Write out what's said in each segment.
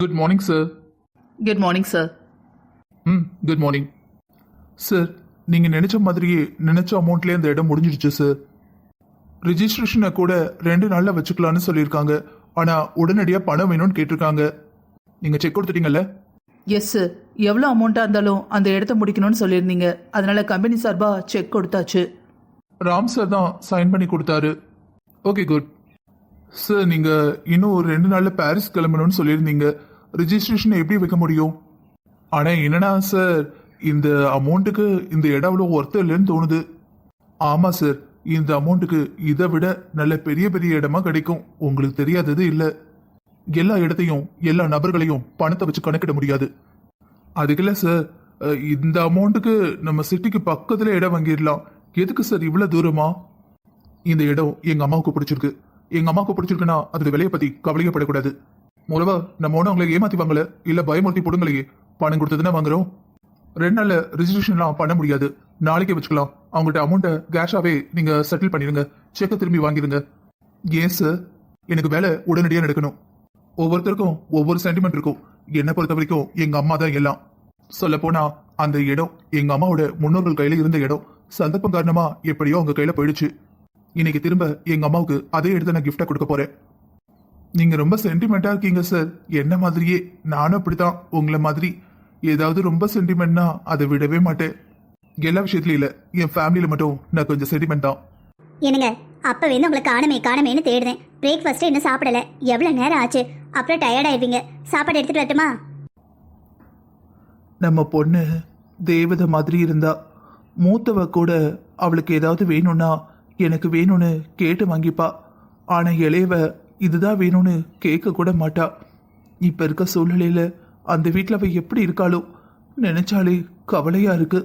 Good morning sir good morning sir hmm good morning sir நீங்கள் நினைச்ச மாதிரியே நினைச்ச அமௌண்ட்லேயே அந்த இடம் முடிஞ்சிடுச்சு சார் ரிஜிஸ்ட்ரேஷனை கூட ரெண்டு நாளில் வச்சுக்கலாம்னு சொல்லியிருக்காங்க. ஆனால் உடனடியாக பணம் வேணும்னு கேட்டிருக்காங்க. நீங்கள் செக் கொடுத்துட்டீங்கல்ல? எஸ் சார் எவ்வளோ அமௌண்ட்டாக இருந்தாலும் அந்த இடத்த முடிக்கணும்னு சொல்லியிருந்தீங்க. அதனால கம்பெனி சார்பாக செக் கொடுத்தாச்சு. ராம் சார் தான் சைன் பண்ணி கொடுத்தாரு. ஓகே குட் சார் நீங்கள் இன்னும் ஒரு ரெண்டு நாளில் பாரிஸ் கிளம்பணும்னு சொல்லியிருந்தீங்க. ரிஜிஸ்ட்ரேஷன் எப்படி வைக்க முடியும்? ஆனால் என்னன்னா சார் இந்த அமௌண்ட்டுக்கு இந்த இடம் அவ்வளோ ஒர்த்து இல்லைன்னு தோணுது. ஆமாம் சார் இந்த அமௌண்ட்டுக்கு இதை விட நல்ல பெரிய பெரிய இடமா கிடைக்கும். உங்களுக்கு தெரியாதது இல்லை. எல்லா இடத்தையும் எல்லா நபர்களையும் பணத்தை வச்சு கணக்கிட முடியாது. அதுக்குல்ல சார் இந்த அமௌண்ட்டுக்கு நம்ம சிட்டிக்கு பக்கத்துல இடம் வாங்கிடலாம். எதுக்கு சார் இவ்வளவு தூரமா? இந்த இடம் எங்க அம்மாவுக்கு பிடிச்சிருக்கு. எங்க அம்மாவுக்கு பிடிச்சிருக்குன்னா அது விலையை பத்தி கவலையப்படக்கூடாது. மூலவா நம்ம ஒன்றும் அவங்களை ஏமாத்தி இல்ல பயமுறுத்தி போடுங்களையே பணம் கொடுத்ததுன்னா வாங்குறோம்? ரெண்டு நாள்ல ரிஜிஸ்ட்ரேஷன்லாம் பண்ண முடியாது. நாளைக்கே வச்சுக்கலாம். அவங்கள்ட்ட அமௌண்ட்டை கேஷாவே நீங்க செட்டில் பண்ணிடுங்க செக்கை திரும்பி வாங்கிடுங்க ஏன் சார் எனக்கு வேலை உடனடியாக நடக்கணும். ஒவ்வொருத்தருக்கும் ஒவ்வொரு சென்டிமெண்ட் இருக்கும். என்னை பொறுத்த வரைக்கும் எங்க அம்மா தான் எல்லாம். சொல்ல போனா அந்த இடம் எங்க அம்மாவோட முன்னோர்கள் கையில இருந்த இடம். சந்தர்ப்பம் காரணமா எப்படியோ அவங்க கையில போயிடுச்சு. இன்னைக்கு திரும்ப எங்க அம்மாவுக்கு அதே இடத்த நான் கிஃப்டா கொடுக்க போறேன். நீங்க ரொம்ப சென்டிமெண்டா இருக்கீங்க சார் என்ன மாதிரியே? நானும் அப்படித்தான். உங்களை மாதிரி ஏதாவது ரொம்ப சென்டிமெண்ட்னா அதை விடவே மாட்டேன். எல்லா விஷயத்துலயும் இல்ல. என் ஃபேமிலியில மட்டும் நான் கொஞ்சம் சென்டிமெண்ட் தான். என்னங்க அப்ப வந்து உங்களை காணமே காணமேன்னு தேடுறேன். பிரேக்ஃபாஸ்ட் இன்னும் சாப்பிடல. எவ்வளவு நேரம் ஆச்சு? அப்புறம் டயர்ட் ஆயிருவீங்க சாப்பாடு எடுத்துட்டு வரட்டுமா? நம்ம பொண்ணு தேவதை மாதிரி இருந்தா மூத்தவ கூட அவளுக்கு ஏதாவது வேணும்னா எனக்கு வேணும்னு கேட்டு வாங்கிப்பா ஆனா இளையவ இதுதான் வேணும்னு கேட்க கூட மாட்டா. இப்ப இருக்க சூழ்நிலையில அந்த வீட்டில் அவ எப்படி இருக்காளோ நினைச்சாலே கவலையா இருக்கு.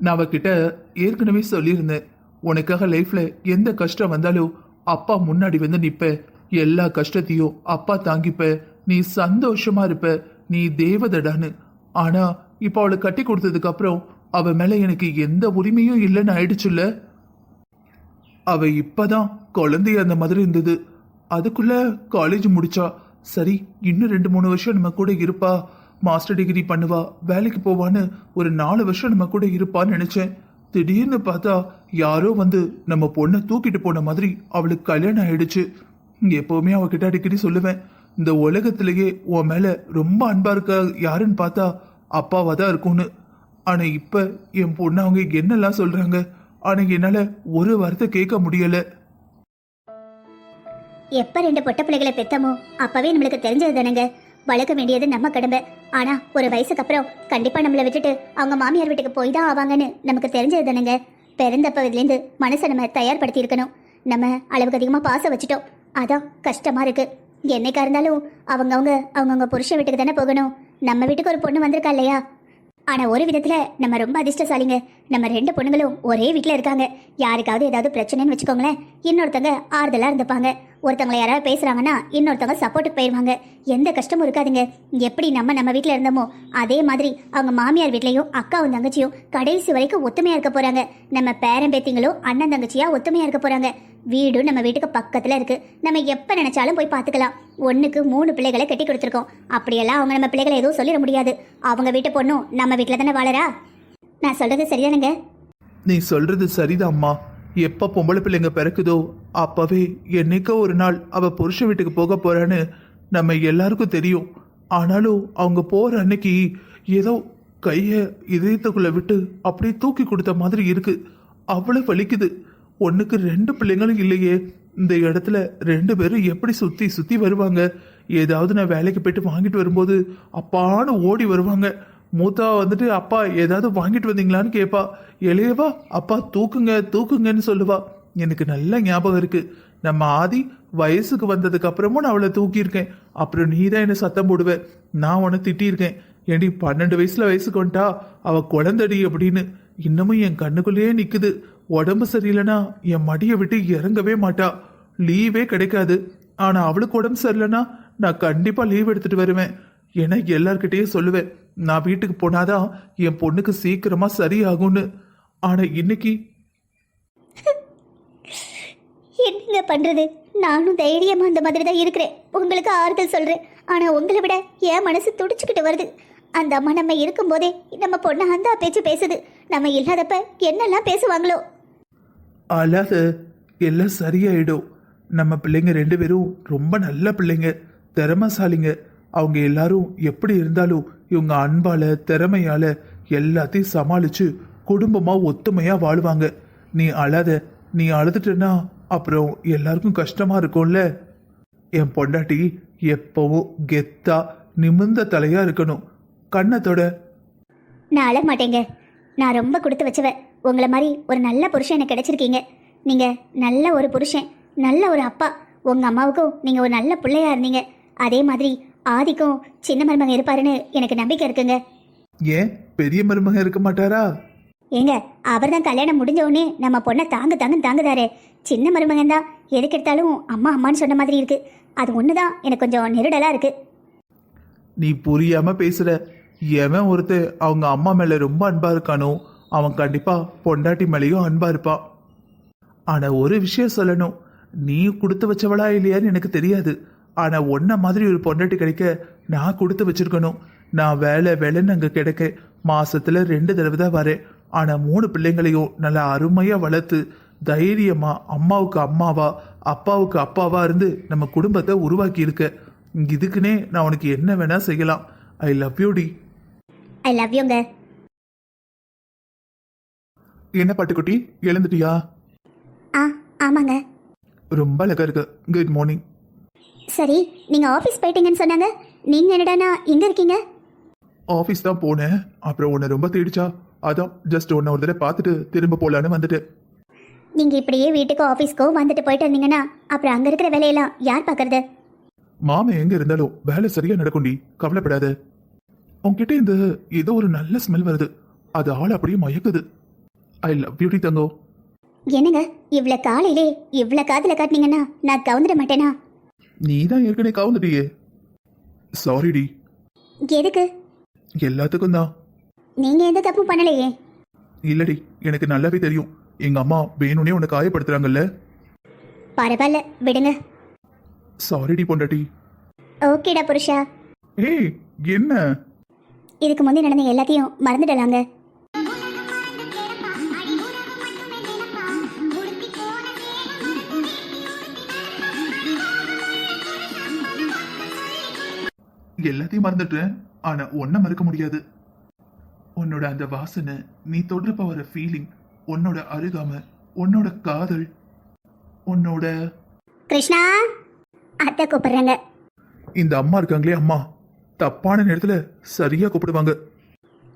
நான் அவகிட்ட ஏற்கனவே சொல்லியிருந்தேன் உனக்காக லைஃப்ல எந்த கஷ்டம் வந்தாலும் அப்பா முன்னாடி வந்து நிப்ப. எல்லா கஷ்டத்தையும் அப்பா தாங்கிப்ப. நீ சந்தோஷமா இருப்ப. நீ தேவதடான்னு. ஆனா இப்போ அவளை கட்டி கொடுத்ததுக்கு அப்புறம் அவ மேல எனக்கு எந்த உரிமையும் இல்லைன்னு ஆயிடுச்சுல்ல? அவ இப்பதான் குழந்தை அந்த மாதிரி இருந்தது. அதுக்குள்ள காலேஜ் முடிச்சா சரி இன்னும் ரெண்டு மூணு வருஷம் நம்ம கூட இருப்பா. மாஸ்டர் டிகிரி பண்ணுவா வேலைக்கு போவான்னு ஒரு நாலு வருஷம் நம்ம கூட இருப்பான்னு நினைச்சேன். திடீர்னு பார்த்தா யாரோ வந்து நம்ம பொண்ணை தூக்கிட்டு போன மாதிரி அவளுக்கு கல்யாணம் ஆயிடுச்சு. எப்பவுமே அவகிட்ட அடிக்கடி சொல்லுவேன் இந்த உலகத்திலேயே உன் மேல ரொம்ப அன்பா இருக்க யாருன்னு பார்த்தா அப்பாவா தான் இருக்கும்னு. ஆனா இப்ப என் பொண்ணு அவங்க என்னெல்லாம் சொல்றாங்க? ஆனா என்னால ஒரு வார்த்தை கேட்க முடியல. எப்ப ரெண்டு பொட்ட பிள்ளைகளை பெத்தமோ அப்பவே நம்மளுக்கு தெரிஞ்சது தானேங்க. வளர்க்க வேண்டியது நம்ம கடமை. ஆனா ஒரு வயசுக்கு அப்புறம் கண்டிப்பா நம்மளை விட்டுட்டு அவங்க மாமியார் வீட்டுக்கு போய் தான் ஆவாங்கன்னு நமக்கு தெரிஞ்சது தானேங்க. பிறந்தப்பதுலேருந்து மனசை நம்ம தயார்படுத்தி இருக்கணும். நம்ம அளவுக்கு அதிகமா பாசம் வச்சுட்டோம். அதான் கஷ்டமா இருக்கு. என்னைக்கா இருந்தாலும் அவங்கவுங்க அவங்கவுங்க புருஷன் வீட்டுக்கு தானே போகணும். நம்ம வீட்டுக்கு ஒரு பொண்ணு வந்திருக்கா இல்லையா? ஆனா ஒரு விதத்துல நம்ம ரொம்ப அதிர்ஷ்டசாலிங்க. நம்ம ரெண்டு பொண்ணுங்களும் ஒரே வீட்ல இருக்காங்க. யாருக்காவது ஏதாவது பிரச்சனைன்னு வச்சுக்கோங்களேன் இன்னொருத்தங்க ஆறுதலா இருந்துப்பாங்க. ஒருத்தவங்களை யாராவது பேசுறாங்கன்னா இன்னொருத்தவங்க சப்போர்ட்டுக்கு போயிடுவாங்க எந்த கஷ்டமும் இருக்காதுங்க. எப்படி நம்ம நம்ம வீட்டில் இருந்தோமோ அதே மாதிரி அவங்க மாமியார் வீட்லையும் அக்காவும் தங்கச்சியும் கடைசி வரைக்கும் ஒத்துமையா இருக்க போறாங்க. நம்ம பேரன் பேத்திங்களும் அண்ணன் தங்கச்சியா ஒத்துமையா இருக்க போறாங்க. வீடும் நம்ம வீட்டுக்கு பக்கத்துல இருக்கு. நம்ம எப்ப நினைச்சாலும் போய் பார்த்துக்கலாம். ஒண்ணுக்கு மூணு பிள்ளைகளை கட்டி கொடுத்துருக்கோம். அப்படியெல்லாம் அவங்க நம்ம பிள்ளைகளை எதுவும் சொல்லிட முடியாது. அவங்க வீட்டு பொண்ணும் நம்ம வீட்டில் தானே வாழறா? நான் சொல்றது சரிதானுங்க? நீ சொல்றது சரிதாம்மா. எப்ப பொம்பளை பிள்ளைங்க பிறக்குதோ அப்பவே என்னைக்கோ ஒரு நாள் அவ புருஷ வீட்டுக்கு போக போறான்னு நம்ம எல்லாருக்கும் தெரியும். ஆனாலும் அவங்க போற அன்னைக்கு ஏதோ கைய இதயத்துக்குள்ள விட்டு அப்படியே தூக்கி கொடுத்த மாதிரி இருக்கு. அவ்வளவு வலிக்குது. ஒண்ணுக்கு ரெண்டு பிள்ளைங்களும் இல்லையே. இந்த இடத்துல ரெண்டு பேரும் எப்படி சுத்தி சுத்தி வருவாங்க? ஏதாவது நான் வேலைக்கு போயிட்டு வாங்கிட்டு வரும்போது அப்பான்னு ஓடி வருவாங்க. மூத்தா வந்துட்டு அப்பா ஏதாவது வாங்கிட்டு வந்தீங்களான்னு கேட்பா எளியவா அப்பா தூக்குங்க தூக்குங்கன்னு சொல்லுவா. எனக்கு நல்ல ஞாபகம் இருக்கு. நம்ம ஆதி வயசுக்கு வந்ததுக்கு அப்புறமும் நான் அவளை தூக்கியிருக்கேன். அப்புறம் நீ தான் என்ன சத்தம் போடுவேன் நான் உன்னை திட்டியிருக்கேன். ஏண்டி பன்னெண்டு வயசுல வயசுக்கு வந்துட்டா? அவ குழந்தடி அப்படின்னு. இன்னமும் என் கண்ணுக்குள்ளேயே நிக்குது. உடம்பு சரியில்லைன்னா என் மடியை விட்டு இறங்கவே மாட்டா. லீவே கிடைக்காது. ஆனா அவளுக்கு உடம்பு சரியில்லைன்னா நான் கண்டிப்பா லீவ் எடுத்துட்டு வருவேன். ஏன்னா எல்லார்கிட்டயும் சொல்லுவேன். நான் வீட்டுக்கு போனாதான் என் பொண்ணுக்கு சீக்கிரமா சரியாகும்னு. ஆனா இன்னைக்கு என்னங்க பண்றது? நானும் தைரியமா அந்த மாதிரி தான் இருக்கிறேன். உங்களுக்கு ஆறுதல் சொல்றேன். ஆனா உங்களை விட என் மனசு துடிச்சுக்கிட்டு வருது. அந்த அம்மா நம்ம இருக்கும்போதே நம்ம பொண்ணு அந்த பேச்சு பேசுது. நம்ம இல்லாதப்ப என்னெல்லாம் பேசுவாங்களோ? அழாத எல்லாம் சரியாயிடும். நம்ம பிள்ளைங்க ரெண்டு பேரும் ரொம்ப நல்ல பிள்ளைங்க. திறமைசாலிங்க. அவங்க எல்லாரும் எப்படி இருந்தாலும் இவங்க அன்பால திறமையால எல்லாத்தையும் சமாளிச்சு குடும்பமா ஒத்துமையா வாழ்வாங்க. நீ அழாத நீ அழுதுட்டனா அப்புறம் எல்லாருக்கும் கஷ்டமா இருக்கும்ல? என் பொண்டாட்டி எப்பவும் கெத்தா நிமிர்ந்த தலையா இருக்கணும். கண்ணத்தோட. நான் அழ மாட்டேங்க. நான் ரொம்ப கொடுத்து வச்சவ உங்களை மாதிரி ஒரு நல்ல புருஷன் எனக்கு கிடைச்சிருக்கீங்க. நீங்க நல்ல ஒரு புருஷன் நல்ல ஒரு அப்பா. உங்க அம்மாவுக்கும் நீங்க ஒரு நல்ல பிள்ளையா இருந்தீங்க. அதே மாதிரி ஆதிக்கும் சின்ன மருமகன் இருப்பாருன்னு எனக்கு நம்பிக்கை இருக்குங்க. ஏன்? பெரிய மருமகன் இருக்க மாட்டாரா? ஏங்க அவர் தான் கல்யாணம் முடிஞ்ச உடனே நம்ம பொண்ணை தாங்கு தாங்கு தாங்குதாரு. சின்ன மருமகன் தான் எதுக்கு எடுத்தாலும் அம்மா அம்மான்னு சொன்ன மாதிரி இருக்கு. அது ஒன்று தான் எனக்கு கொஞ்சம் நெருடலாக இருக்கு. நீ புரியாம பேசுற. எவன் ஒருத்தன் அவங்க அம்மா மேல ரொம்ப அன்பா இருக்கானோ அவன் கண்டிப்பா பொண்டாட்டி மேலேயும் அன்பா இருப்பான் ஆனா ஒரு விஷயம் சொல்லணும். நீ கொடுத்து வச்சவளா இல்லையான்னு எனக்கு தெரியாது. ஆனா உன்ன மாதிரி ஒரு பொண்டாட்டி கிடைக்க நான் கொடுத்து வச்சிருக்கணும். நான் வேலை வேலைன்னு அங்க கிடைக்க மாசத்துல ரெண்டு தடவை தான் வரேன். ஆனா மூணு பிள்ளைங்களையும் நல்லா அருமையா வளர்த்து தைரியமா அம்மாவுக்கு அம்மாவா அப்பாவுக்கு அப்பாவா இருந்து நம்ம குடும்பத்தை உருவாக்கி இருக்க. இதுக்குன்னே நான் உனக்கு என்ன வேணா செய்யலாம். ஐ லவ் யூ டி. ஐ லவ் யூங்க என்ன பட்டுக்குட்டி? எழுந்துட்டியா? ஆ ஆமாங்க. ரொம்ப அழகா இருக்கு. குட் மார்னிங் சரி நீங்கள் ஆஃபீஸ் போயிட்டீங்கன்னு சொன்னாங்க. நீங்கள் என்னடானா எங்கே இருக்கீங்க? ஆஃபீஸ் தான் போனேன். அப்புறம் உன்னை ரொம்ப தேடிச்சா. அதான் ஜஸ்ட் உன்னை ஒரு தடவை பார்த்துட்டு திரும்ப போலான்னு வந்துட்டு நீங்கள் இப்படியே வீட்டுக்கோ ஆஃபீஸ்க்கோ வந்துட்டு போயிட்டு இருந்தீங்கன்னா அப்புறம் அங்கே இருக்கிற வேலையெல்லாம் யார் பார்க்கறது? மாமா எங்க இருந்தாலும் வேலை சரியா நடக்கும்டி. கவலைப்படாத. உன்கிட்ட இந்த ஏதோ ஒரு நல்ல ஸ்மெல் வருது. அது ஆள் அப்படியே மயக்குது. I love beauty தங்கோ. என்னங்க இவ்வளோ காலையிலே இவ்வளோ காதில் காட்டினீங்கன்னா நான் கவுந்துட மாட்டேனா? நீ தான் ஏற்கனவே கவுந்துட்டியே. Sorry D. எதுக்கு? எல்லாத்துக்கும் தான். நீங்கள் எந்த தப்பும் பண்ணலையே. இல்லடி எனக்கு நல்லாவே தெரியும். எங்க அம்மா வேணும்னே உன்னை காயப்படுத்துறாங்கல்ல. பரவாயில்ல விடுங்க. சாரிடி பொண்டாட்டி. ஓகேடா புருஷா. ஏய் என்ன? இதுக்கு முந்தைய நடந்த எல்லாத்தையும் மறந்துடலாங்க எல்லாத்தையும் மறந்துட்டேன். ஆனா ஒன்ன மறக்க முடியாது. உன்னோட அந்த வாசனை நீ தொடுறப்ப வர ஃபீலிங் உன்னோட அருகாம உன்னோட காதல் உன்னோட கிருஷ்ணா அத்தை கூப்பிடுறாங்க. இந்த அம்மா இருக்காங்களே அம்மா தப்பான நேரத்துல சரியா கூப்பிடுவாங்க.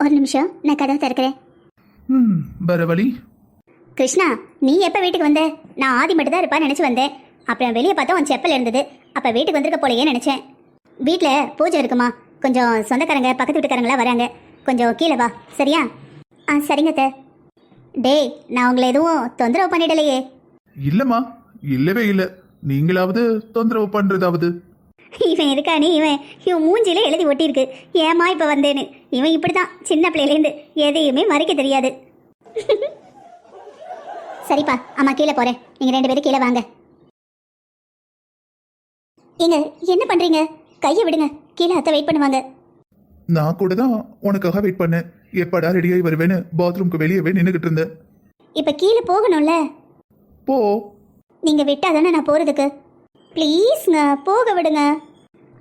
ஒரு நிமிஷம் நான் கதவை திறக்கிறேன். ம் வழி. கிருஷ்ணா நீ எப்போ வீட்டுக்கு வந்த? நான் ஆதி மட்டும் தான் இருப்பான்னு நினச்சி வந்தேன். அப்புறம் வெளியே பார்த்தா உன் செப்பல் இருந்தது. அப்போ வீட்டுக்கு வந்திருக்க போலையே நினச்சேன். வீட்டில் பூஜை இருக்குமா? கொஞ்சம் சொந்தக்காரங்க பக்கத்து வீட்டுக்காரங்களாம் வராங்க. கொஞ்சம் கீழே வா. சரியா? ஆ சரிங்க அத்தை. டேய் நான் உங்களை எதுவும் தொந்தரவு பண்ணிடலையே. இல்லம்மா இல்லவே இல்ல. நீங்களாவது தொந்தரவு பண்றதாவது. இவன் இருக்கானே இவன்? இவன் மூஞ்சில எழுதி ஒட்டியிருக்கு. ஏமா இப்போ வந்தேன்னு? இவன் இப்படி தான் சின்ன பிள்ளையிலேருந்து எதையுமே மறைக்க தெரியாது. சரிப்பா அம்மா கீழே போகிறேன் நீங்கள் ரெண்டு பேரும் கீழே வாங்க. ஏங்க என்ன பண்ணுறீங்க கையை விடுங்க. கீழே அத்தை வெயிட் பண்ணுவாங்க. நான் கூட தான் உனக்காக வெயிட் பண்ணேன். எப்படா ரெடியாகி வருவேன்னு பாத்ரூம்க்கு வெளியவே நின்றுகிட்டு இருந்தேன். இப்போ கீழே போகணும்ல? போ. நீங்கள் விட்டால் தானே நான் போகிறதுக்கு ப்ளீஸ்ங்க போக விடுங்க.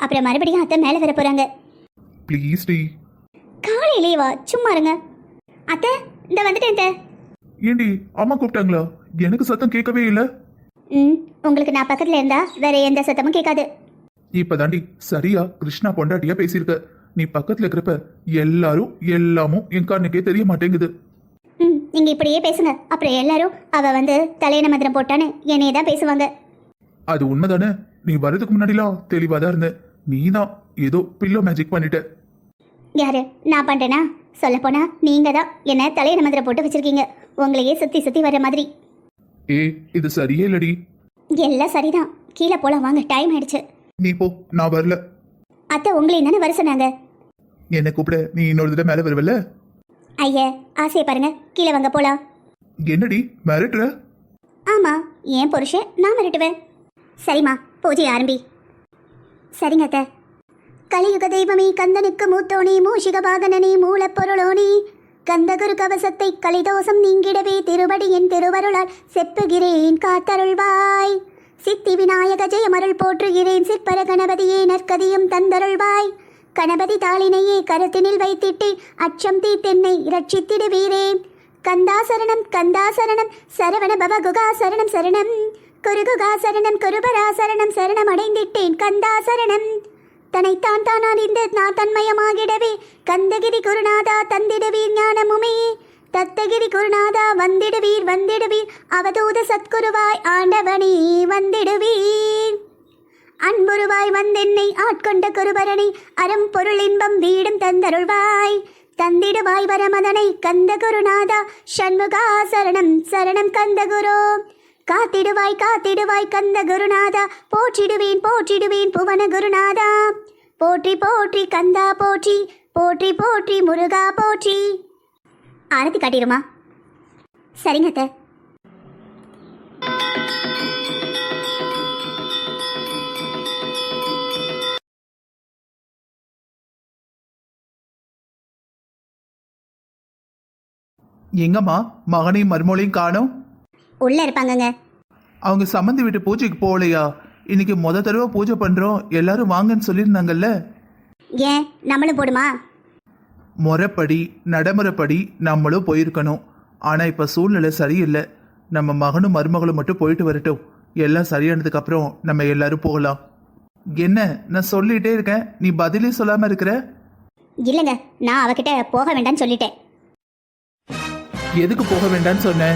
அப்புறம் மறுபடியும் அத்தை மேலே வர போகிறாங்க ப்ளீஸ் டி. காலையிலே வா சும்மா இருங்க. அத்தை இந்த வந்துட்டேன் அத்தை. ஏண்டி அம்மா கூப்பிட்டாங்களா? எனக்கு சத்தம் கேட்கவே இல்லை. ம் உங்களுக்கு நான் பக்கத்தில் இருந்தா வேற எந்த சத்தமும் கேட்காது. இப்பதாண்டி சரியா கிருஷ்ணா பொண்டாட்டியா பேசியிருக்க. நீ பக்கத்துல இருக்கிறப்ப எல்லாரும் எல்லாமும் என் கண்ணுக்கே தெரிய மாட்டேங்குது. ம் நீங்க இப்படியே பேசுங்க. அப்புறம் எல்லாரும் அவ வந்து தலையண மந்திரம் போட்டான்னு என்னைய தான் பேசுவாங்க. அது உண்மைதானே? நீ வர்றதுக்கு முன்னாடிலாம் தெளிவா தான் இருந்த. நீ தான் ஏதோ பில்லோ மேஜிக் பண்ணிட்ட. யாரு? நான் பண்றேனா? சொல்ல போனா நீங்க தான் என்ன தலையண மந்திரம் போட்டு வச்சிருக்கீங்க. உங்களையே சுத்தி சுத்தி வர மாதிரி. ஏ இது சரியே இல்லடி. எல்லாம் சரிதான். கீழே போலாம். வாங்க டைம் ஆயிடுச்சு. நீ போ நான் வரல. அத்தை உங்களையும் தானே வர சொன்னாங்க. என்னை கூப்பிட நீ இன்னொரு தடவை மேலே வருவல்ல? ஐயா ஆசையை பாருங்க கீழே வாங்க போலாம். என்னடி மிரட்டுற? ஆமா ஏன் புருஷன் நான் மிரட்டுவேன். சரிம்மா பூஜை ஆரம்பி. சரிங்க அத்தை. கலியுக தெய்வமே கந்தனுக்கு மூத்தோனே மூஷிக வாகனனே மூலப்பொருளோனே. கந்தகுரு கவசத்தை கலிதோஷம் நீங்கிடவே திருவடியின் திருவருளால் செப்புகிறேன் காத்தருள்வாய். சித்தி விநாயக ஜெயமருள் போற்றுகிறேன். சிற்பர கணபதியே நற்கதியும் தந்தருள்வாய். கணபதி தாளினையே கருத்தினில் வைத்திட்டு அச்சம் தீத்தென்னை இரட்சித்திடுவீரே. கந்தாசரணம் கந்தாசரணம் சரவண பவ சரணம். குருகுகாசரணம் குருகுகா சரணம் சரணம் அடைந்திட்டேன் கந்தாசரணம். தனைத்தான் தன்னைத்தான் தான் அறிந்து நான் தன்மயமாகிடவே. கந்தகிரி குருநாதா தந்திடுவீர் ஞானமுமே. தத்தகிரி குருநாதா வந்திடுவீர் வந்திடுவீர். அவதூத சத்குருவாய் ஆண்டவனே வந்திடுவீர். அன்புருவாய் வந்தென்னை ஆட்கொண்ட குருபரணி அறம் பொருள் இன்பம் வீடும் தந்தருள்வாய். தந்திடுவாய் வரமதனை கந்த குருநாதா ஷண்முகா சரணம் சரணம் கந்த குரு. காத்திடுவாய் காத்திடுவாய் கந்த குருநாதா போற்றிடுவேன் போற்றிடுவேன் புவன குருநாதா. போற்றி போற்றி கந்தா போற்றி போற்றி போற்றி முருகா போற்றி. ஆரத்தி காட்டிடுமா? சரிங்க அத்தை. எங்கம்மா மகனையும் மருமகளையும் காணோம்? உள்ள இருப்பாங்கங்க. அவங்க சம்மந்தி வீட்டு பூஜைக்கு போகலையா? இன்னைக்கு முத தடவை பூஜை பண்றோம். எல்லாரும் வாங்கன்னு சொல்லியிருந்தாங்கல்ல? ஏன் நம்மளும் போடுமா? முறைப்படி நடைமுறைப்படி நம்மளும் போயிருக்கணும். ஆனா இப்ப சூழ்நிலை சரியில்லை. நம்ம மகனும் மருமகளும் மட்டும் போயிட்டு வரட்டும். எல்லாம் சரியானதுக்கு அப்புறம் நம்ம எல்லாரும் போகலாம். என்ன? நான் சொல்லிட்டே இருக்கேன். நீ பதிலே சொல்லாம இருக்கிற? இல்லைங்க. நான் அவகிட்ட போக வேண்டாம்னு சொல்லிட்டேன். எதுக்கு போக வேண்டாம்னு சொன்னேன்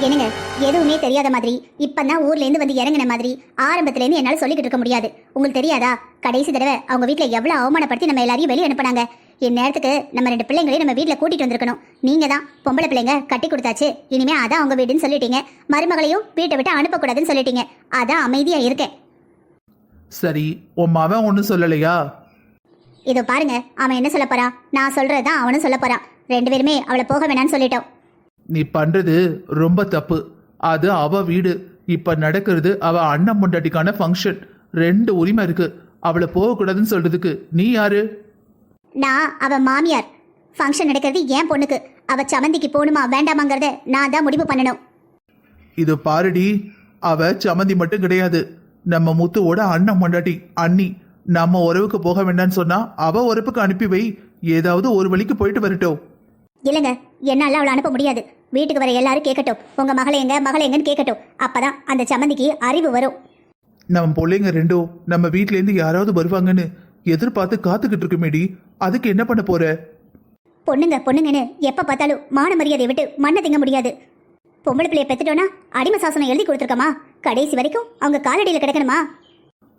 என்னங்க? எதுவுமே தெரியாத மாதிரி இப்பதான் ஊர்ல இருந்து வந்து இறங்கின மாதிரி ஆரம்பத்துல இருந்து என்னால சொல்லிக்கிட்டு இருக்க முடியாது. உங்களுக்கு தெரியாதா? கடைசி தடவை அவங்க வீட்ல எவ்வளவு அவமானப்படுத்தி நம்ம எல்லாரையும் வெளியே அனுப்புனாங்க. இந்நேரத்துக்கு நம்ம ரெண்டு பிள்ளைங்களையும் நம்ம வீட்ல கூட்டிட்டு வந்திருக்கணும். நீங்க தான் பொம்பளை பிள்ளைங்க கட்டி கொடுத்தாச்சு. இனிமே அதான் அவங்க வீடுன்னு சொல்லிட்டீங்க. மருமகளையும் வீட்டை விட்டு அனுப்பக்கூடாதுன்னு சொல்லிட்டீங்க. அதான் அமைதியா இருக்கேன். சரி உன் மவன் ஒன்றும் சொல்லலையா? இதோ பாருங்க அவன் என்ன சொல்ல போறான்? நான் சொல்றதுதான் அவனும் சொல்ல போறான். ரெண்டு பேருமே அவளை போக வேணாம்னு சொல்லிட்டோம். நீ பண்றது ரொம்ப தப்பு. அது அவ வீடு. இப்ப நடக்கிறது அவ அண்ணன் பொண்டாட்டிக்கான ஃபங்க்ஷன் ரெண்டு உரிமை இருக்கு. அவளை போகக்கூடாதுன்னு சொல்றதுக்கு நீ யாரு? நான் அவ மாமியார். ஃபங்க்ஷன் நடக்கிறது ஏன் பொண்ணுக்கு. அவ சமந்திக்கு போகணுமா வேண்டாமாங்கிறத நான் தான் முடிவு பண்ணணும். இது பாருடி அவ சமந்தி மட்டும் கிடையாது. நம்ம முத்துவோட அண்ணன் பொண்டாட்டி அண்ணி நம்ம உறவுக்கு போக வேண்டாம்னு சொன்னா அவ உறவுக்கு அனுப்பி வை. ஏதாவது ஒரு வழிக்கு போயிட்டு வரட்டும். இல்லைங்க என்னால அவளை அனுப்ப முடியாது. வீட்டுக்கு வர எல்லாரும் கேட்கட்டும். உங்க மகளை எங்க மகளை எங்கன்னு கேட்கட்டும். அப்பதான் அந்த சம்மந்திக்கு அறிவு வரும். நம்ம பிள்ளைங்க ரெண்டும் நம்ம வீட்ல இருந்து யாராவது வருவாங்கன்னு எதிர்பார்த்து காத்துக்கிட்டு இருக்குமேடி. அதுக்கு என்ன பண்ண போற? பொண்ணுங்க பொண்ணுங்கன்னு எப்ப பார்த்தாலும் மான மரியாதையை விட்டு மண்ணை திங்க முடியாது. பொம்பளை பிள்ளைய பெத்துட்டோன்னா அடிமை சாசனம் எழுதி கொடுத்துருக்கோமா? கடைசி வரைக்கும் அவங்க காலடியில் கிடக்கணுமா?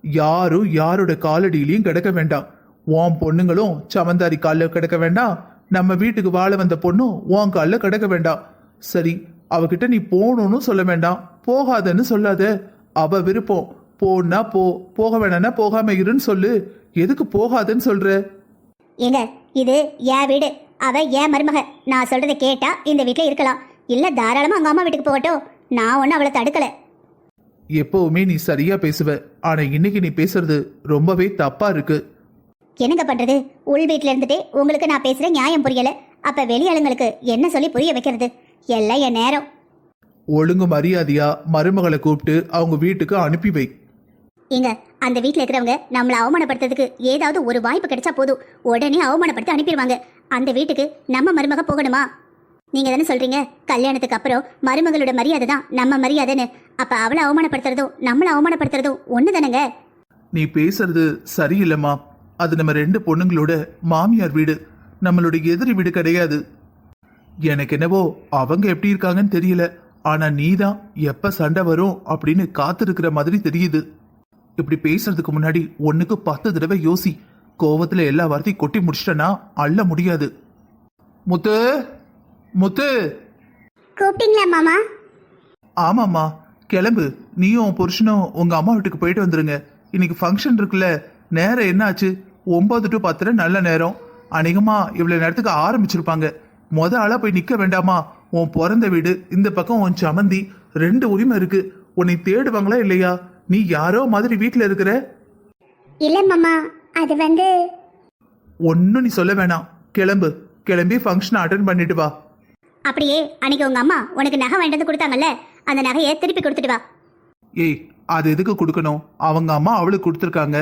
யாரும் யாரோட காலடியிலையும் கிடக்க வேண்டாம். உன் பொண்ணுங்களும் சமந்தாரி காலில் கிடக்க வேண்டாம். நம்ம வீட்டுக்கு வாழ வந்த பொண்ணும் உன் காலில் கிடக்க வேண்டாம். சரி அவகிட்ட நீ போகணும்னு சொல்ல வேண்டாம். போகாதன்னு சொல்லாத. அவ விருப்பம். போனா போ. போக வேணாம்னா போகாம இருன்னு சொல்லு. எதுக்கு போகாதன்னு சொல்ற? ஏங்க இது என் வீடு. அவ என் மருமக. நான் சொல்றதை கேட்டா இந்த வீட்ல இருக்கலாம். இல்ல தாராளமா அவங்க அம்மா வீட்டுக்கு போகட்டும். நான் ஒன்னும் அவளை தடுக்கல. எப்பவுமே நீ சரியா பேசுவ. ஆனா இன்னைக்கு நீ பேசுறது ரொம்பவே தப்பா இருக்கு. என்னங்க பண்றது? உள் வீட்ல இருந்துட்டு உங்களுக்கு நான் பேசுற நியாயம் புரியல. அப்ப வெளியாளுங்களுக்கு என்ன சொல்லி புரிய வைக்கிறது? எல்லாம் என் நேரம். ஒழுங்கு மரியாதையா மருமகளை கூப்பிட்டு அவங்க வீட்டுக்கு அனுப்பி வை. ஏங்க அந்த வீட்டில் இருக்கிறவங்க நம்மளை அவமானப்படுத்துறதுக்கு ஏதாவது ஒரு வாய்ப்பு கிடைச்சா போதும். உடனே அவமானப்படுத்தி அனுப்பிடுவாங்க. அந்த வீட்டுக்கு நம்ம மருமக போகணுமா? நீங்க தானே சொல்றீங்க கல்யாணத்துக்கு அப்புறம் மருமகளோட மரியாதை தான் நம்ம மரியாதைன்னு. அப்ப அவளை அவமானப்படுத்துறதும் நம்மளை அவமானப்படுத்துறதும் ஒண்ணு தானேங்க? நீ பேசுறது சரியில்லைம்மா. அது நம்ம ரெண்டு பொண்ணுங்களோட மாமியார் வீடு. நம்மளோட எதிரி வீடு கிடையாது. எனக்கு என்னவோ அவங்க எப்படி இருக்காங்கன்னு தெரியல. ஆனா நீதான் எப்ப சண்டை வரும் அப்படின்னு காத்திருக்கிற மாதிரி தெரியுது. இப்படி பேசுறதுக்கு முன்னாடி ஒண்ணுக்கு பத்து தடவை யோசி. கோவத்துல எல்லா வார்த்தையும் கொட்டி முடிச்சிட்டனா அள்ள முடியாது. முத்து முத்து. கூப்பிட்டீங்களா மாமா? ஆமாம்மா. கிளம்பு. நீயும் புருஷனும் உங்க அம்மா வீட்டுக்கு போயிட்டு வந்துருங்க. இன்னைக்கு ஃபங்க்ஷன் இருக்குல்ல. நேரம் என்னாச்சு? ஒன்பது டு பத்தரை நல்ல நேரம். அநேகமா இவ்வளவு நேரத்துக்கு ஆரம்பிச்சிருப்பாங்க. முத ஆளா போய் நிக்க வேண்டாமா? உன் பிறந்த வீடு இந்த பக்கம் உன் சமந்தி ரெண்டு உரிமை இருக்கு. உன்னை தேடுவாங்களா இல்லையா? நீ யாரோ மாதிரி வீட்ல இருக்கிற? இல்ல மாமா அது வந்து ஒன்னும் நீ சொல்ல வேணாம். கிளம்பு. கிளம்பி ஃபங்க்ஷன் அட்டன் பண்ணிட்டு வா. அப்படியே அன்னைக்கு உங்க அம்மா உனக்கு நகை வாங்கிட்டு வந்து கொடுத்தாங்கல்ல அந்த நகையை திருப்பி கொடுத்துட்டு வா. ஏய் அது எதுக்கு கொடுக்கணும்? அவங்க அம்மா அவளுக்கு கொடுத்துருக்காங்க.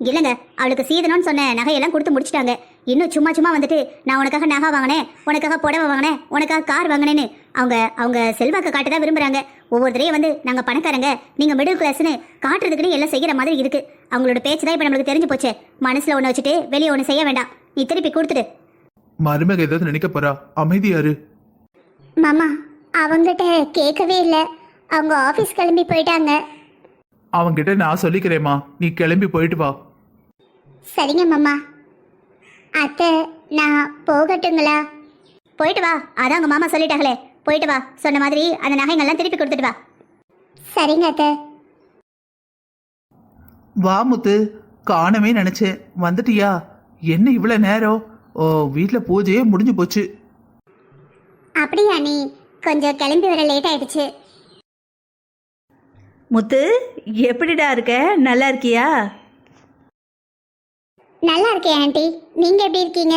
இல்லைங்க அவளுக்கு சீதனம்னு சொன்ன நகையெல்லாம் கொடுத்து முடிச்சிட்டாங்க. இன்னும் சும்மா சும்மா வந்துட்டு நான் உனக்காக நகை வாங்கினேன் உனக்காக புடவை வாங்கினேன் உனக்காக கார் வாங்கினேன்னு அவங்க அவங்க செல்வாக்கு காட்ட தான் விரும்புறாங்க. ஒவ்வொரு தடையும் வந்து நாங்க பணக்காரங்க. நீங்க மிடில் கிளாஸ்னு காட்டுறதுக்குன்னு எல்லாம் செய்யற மாதிரி இருக்கு. அவங்களோட பேச்சு தான் இப்போ நம்மளுக்கு தெரிஞ்சு போச்சு. மனசுல ஒன்று வச்சுட்டு வெளியே ஒன்று செய்ய வேண்டாம். நீ திருப்பி கொடுத்துடு. மருமக ஏதாவது நினைக்க போறா? அமைதியாரு மாமா அவங்ககிட்ட கேட்கவே இல்லை. அவங்க ஆஃபீஸ் கிளம்பி போயிட்டாங்க. அவன்கிட்ட நான் சொல்லிக்கிறேம்மா. நீ கிளம்பி போயிட்டு வா. சரிங்க மாமா. அத்தை நான் போகட்டுங்களா? போயிட்டு வா. அதான் உங்க மாமா சொல்லிட்டாங்களே. போயிட்டு வா. சொன்ன மாதிரி அந்த நகைங்கள்லாம் திருப்பி கொடுத்துட்டு வா. சரிங்க அத்தை. வா முத்து. காணவே நினைச்சேன். வந்துட்டியா? என்ன இவ்வளவு நேரம்? ஓ வீட்ல பூஜையே முடிஞ்சு போச்சு. அப்படியா நீ? கொஞ்சம் கிளம்பி வர லேட் ஆயிடுச்சு. முத்து எப்படிடா இருக்க? நல்லா இருக்கியா? நல்லா இருக்கேன் ஆண்டி. நீங்க எப்படி இருக்கீங்க?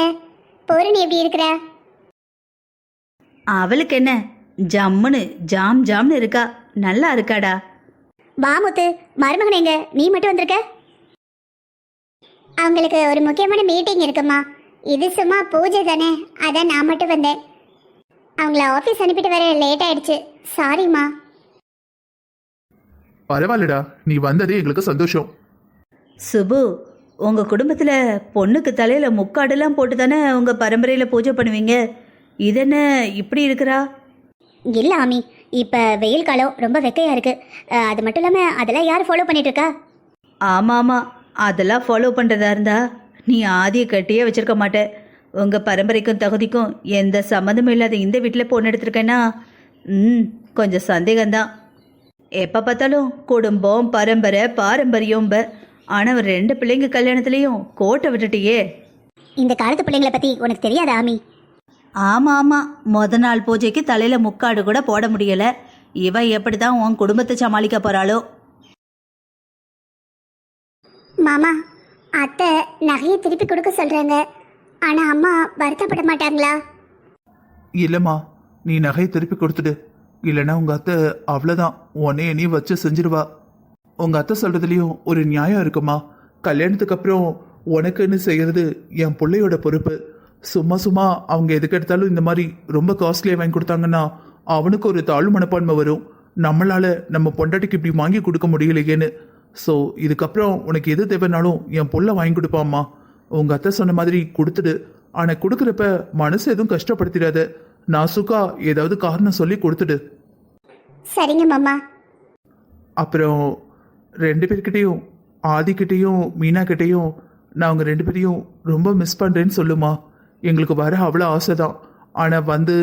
பூரணி எப்படி இருக்கிற? அவளுக்கு என்ன? ஜம்முன்னு ஜாம் ஜாம்னு இருக்கா? நல்லா இருக்காடா. வாமுத்து மருமகன் எங்க? நீ மட்டும் வந்திருக்க? அவங்களுக்கு ஒரு முக்கியமான மீட்டிங் இருக்குமா. இது சும்மா பூஜை தானே அதான் நான் மட்டும் வந்தேன். அவங்கள ஆஃபீஸ் அனுப்பிட்டு வர லேட் ஆயிடுச்சு. சாரிம்மா பரவாயில்லடா நீ வந்ததே எங்களுக்கு சந்தோஷம். சுபு உங்க குடும்பத்துல பொண்ணுக்கு தலையில முக்காடெல்லாம் போட்டு தானே உங்க பரம்பரையில பூஜை பண்ணுவீங்க? இதென்ன இப்படி இருக்கிறா? இல்ல ஆமி இப்ப வெயில் காலம் ரொம்ப வெக்கையா இருக்கு. அஹ், அது மட்டும் இல்லாம அதெல்லாம் யார் ஃபாலோ பண்ணிட்டு இருக்கா ஆமா ஆமா. அதெல்லாம் ஃபாலோ பண்றதா இருந்தா நீ ஆதிய கட்டியே வச்சிருக்க மாட்ட. உங்க பரம்பரைக்கும் தகுதிக்கும் எந்த சம்மந்தமும் இல்லாத இந்த வீட்டில் பொண்ணு எடுத்திருக்கேன்னா ம் கொஞ்சம் சந்தேகம்தான். எப்போ பார்த்தாலும் குடும்பம் பரம்பரை பாரம்பரியம் ஆனால் ரெண்டு பிள்ளைங்க கல்யாணத்துலேயும் கோட்டை விட்டுட்டியே. இந்த காலத்து பிள்ளைங்களை பத்தி உனக்கு தெரியாதா ஆமி? ஆமாம் ஆமாம் முத நாள் பூஜைக்கு தலையில் முக்காடு கூட போட முடியல. இவ எப்படி தான் உன் குடும்பத்தை சமாளிக்க போகிறாளோ மாமா அத்தை நகையை திருப்பி கொடுக்க சொல்றாங்க. ஆனா அம்மா வருத்தப்பட மாட்டாங்களா? இல்லம்மா நீ நகையை திருப்பி கொடுத்துடு. இல்லைன்னா உங்க அத்தை அவ்வளோதான் உன்னைய நீ வச்சு செஞ்சிருவா. உங்க அத்தை சொல்றதுலயும் ஒரு நியாயம் இருக்குமா? கல்யாணத்துக்கு அப்புறம் உனக்குன்னு செய்யறது என் பிள்ளையோட பொறுப்பு. சும்மா சும்மா அவங்க எதுக்கு எடுத்தாலும் இந்த மாதிரி ரொம்ப காஸ்ட்லியாக வாங்கி கொடுத்தாங்கன்னா அவனுக்கு ஒரு தாழ்வு மனப்பான்மை வரும். நம்மளால நம்ம பொண்டாட்டிக்கு இப்படி வாங்கி கொடுக்க முடியலையேன்னு. ஸோ இதுக்கப்புறம் உனக்கு எது தேவைனாலும் என் புள்ள வாங்கி கொடுப்பாம்மா உங்க அத்தை சொன்ன மாதிரி கொடுத்துடு. ஆனா கொடுக்குறப்ப மனசு எதுவும் கஷ்டப்படுத்திடாத. நாசுக்கா ஏதாவது காரணம் சொல்லி கொடுத்துடு. சரிங்க மாமா. அப்புறம் ரெண்டு பேர்கிட்டையும் ஆதிக்கிட்டேயும் மீனா கிட்டேயும் நான் அவங்க ரெண்டு பேரையும் ரொம்ப மிஸ் பண்ணுறேன்னு சொல்லுமா. எங்களுக்கு வர அவ்வளோ ஆசை தான் ஆனால் வந்து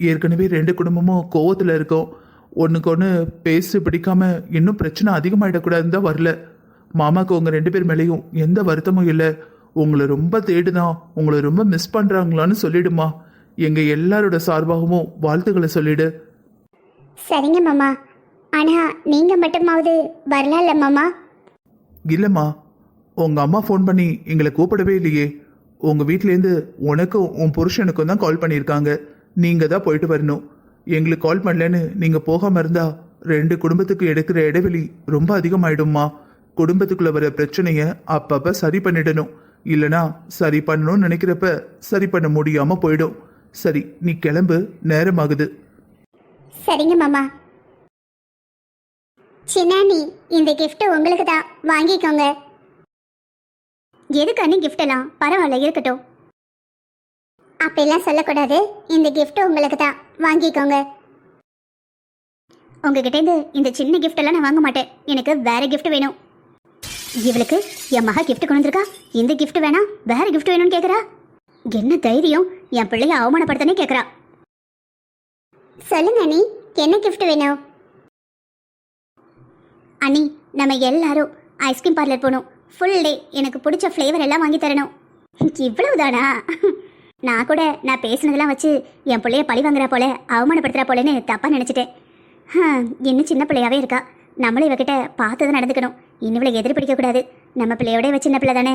ஏற்கனவே ரெண்டு குடும்பமும் கோவத்தில் இருக்கோம். ஒன்றுக்கு ஒன்று பேசி பிடிக்காம இன்னும் பிரச்சனை அதிகமாகிடக்கூடாதுன்னு தான் வரல. மாமாக்கு உங்கள் ரெண்டு பேர் மேலேயும் எந்த வருத்தமும் இல்லை. உங்களை ரொம்ப தேடுதான் உங்களை ரொம்ப மிஸ் பண்ணுறாங்களான்னு சொல்லிடுமா. எங்கள் எல்லாரோட சார்பாகவும் வாழ்த்துக்களை சொல்லிடு. சரிங்க மாமா. ஆனா நீங்க மட்டுமாவது வரலாம்ல மாமா? இல்லைம்மா. உங்கள் அம்மா ஃபோன் பண்ணி எங்களை கூப்பிடவே இல்லையே. உங்கள் வீட்டிலேருந்து உனக்கும் உன் புருஷனுக்கும் தான் கால் பண்ணியிருக்காங்க. நீங்கள் தான் போயிட்டு வரணும். எங்களுக்கு கால் பண்ணலன்னு நீங்கள் போகாமல் இருந்தா ரெண்டு குடும்பத்துக்கு எடுக்கிற இடைவெளி ரொம்ப அதிகமாயிடும்மா. குடும்பத்துக்குள்ள வர பிரச்சனையை அப்பப்போ சரி பண்ணிடணும். இல்லனா சரி பண்ணணும்னு நினைக்கிறப்ப சரி பண்ண முடியாமல் போயிடும். சரி நீ கிளம்பு நேரமாகுது. சரிங்க மாமா. சின்னானி இந்த கிஃப்ட் உங்களுக்கு தான் வாங்கிக்கோங்க. எதுக்கு அண்ணி கிஃப்ட் எல்லாம்? பரவாயில்ல இருக்கட்டும். அப்பெல்லாம் சொல்லக்கூடாது. இந்த கிஃப்ட் உங்களுக்கு தான் வாங்கிக்கோங்க. உங்ககிட்ட இருந்து இந்த சின்ன கிஃப்ட் எல்லாம் நான் வாங்க மாட்டேன். எனக்கு வேற கிஃப்ட் வேணும். இவளுக்கு என் மகா கிஃப்ட் கொண்டு வந்திருக்கா? இந்த கிஃப்ட் வேணாம் வேற கிஃப்ட் வேணும்னு கேக்குறா? என்ன தைரியம்? என் பிள்ளைய அவமானப்படுத்தனே கேக்குறா. சொல்லுங்க அண்ணி என்ன கிஃப்ட் வேணும்? அண்ணி நம்ம எல்லாரும் ஐஸ்கிரீம் பார்லர் போகணும். ஃபுல் டே எனக்கு பிடிச்ச ஃப்ளேவர் எல்லாம் வாங்கி தரணும். இவ்வளவுதானா? நான் கூட நான் பேசுனதெல்லாம் வச்சு என் பிள்ளைய பழி வாங்குறா போல அவமானப்படுத்துறா போலன்னு தப்பாக நினச்சிட்டேன். இன்னும் சின்ன பிள்ளையாவே இருக்கா. நம்மளும் இவகிட்ட பார்த்து தான் நடந்துக்கணும். இன்னும் இவளை எதிர் பிடிக்கக்கூடாது நம்ம பிள்ளையோட சின்ன பிள்ளை தானே.